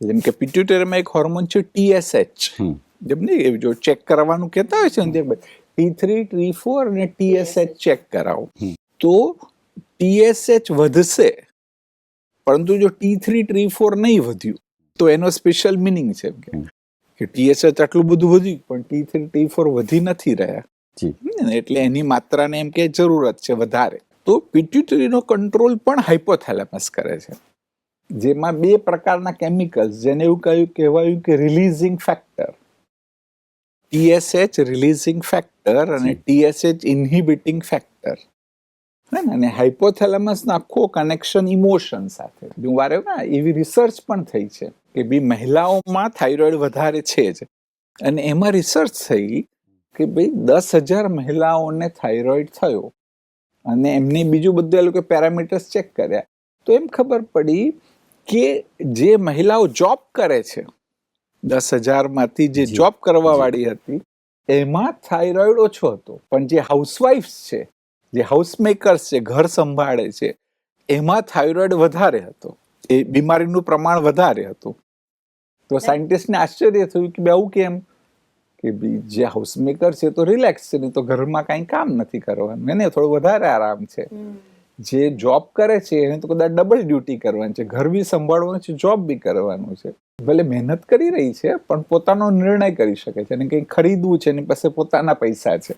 જેમ કે પિટ્યુટરીમાં એક હોર્મોન છે ટીએસએચ જેમ એ જો ચેક કરવાનું કહેતા હોય છે ને ટી થ્રી ટી ફોર અને ટીએસએચ ચેક કરાવો. તો ટીએસએચ વધશે પરંતુ જો ટી થ્રી ટી ફોર નહીં વધ્યું તો એનો સ્પેશિયલ મિનિંગ છે કે. ટીએસએચ આટલું બધું વધ્યું પણ ટી થ્રી ટી ફોર વધી નથી રહ્યા. એટલે એની માત્રાને એમ કે જરૂરત છે વધારે. તો પિટ્યુટરીનો કંટ્રોલ પણ હાઇપોથેલેમસ કરે છે. જેમાં બે પ્રકારના કેમિકલ્સ જેને એવું કહ્યું કહેવાયું કે releasing factor TSH releasing factor અને ટીએસએચ ઇન્હિબિટિંગ ફેક્ટર અને હાઇપોથેલેમસનું આખો કનેક્શન ઇમોશન સાથે. હું વારે એવી રિસર્ચ પણ થઈ છે કે બી મહિલાઓમાં થાઇરોઇડ વધારે છે જ. અને એમાં રિસર્ચ થઈ કે ભાઈ દસ હજાર મહિલાઓને થાઇરોઇડ થયો. અને એમને બીજું બધું એ લોકો પેરામીટર્સ ચેક કર્યા. તો એમ ખબર પડી કે જે મહિલાઓ જોબ કરે છે દસ હજારમાંથી જે જોબ કરવા વાળી હતી એમાં થાઇરોઇડ ઓછો હતો. પણ જે હાઉસવાઇફ્સ છે જે હાઉસમેકર્સ છે ઘર સંભાળે છે એમાં થાઇરોઇડ વધારે હતો. એ બીમારીનું પ્રમાણ વધારે હતું. તો સાયન્ટિસ્ટને આશ્ચર્ય થયું કે બે આવું કેમ? કે જે હાઉસમેકર છે તો રિલેક્સ છે ને તો ઘરમાં કાંઈ કામ નથી કરવાનું. એને થોડો વધારે આરામ છે. જે જોબ કરે છે, એને તો કદાચ ડબલ ડ્યુટી કરવાની છે. ઘર બી સંભાળવાનું છે જોબ બી કરવાનું છે. ભલે મહેનત કરી રહી છે, પણ પોતાનો નિર્ણય કરી શકે છે અને કંઈ ખરીદવું છે, એની પાસે પોતાના પૈસા છે.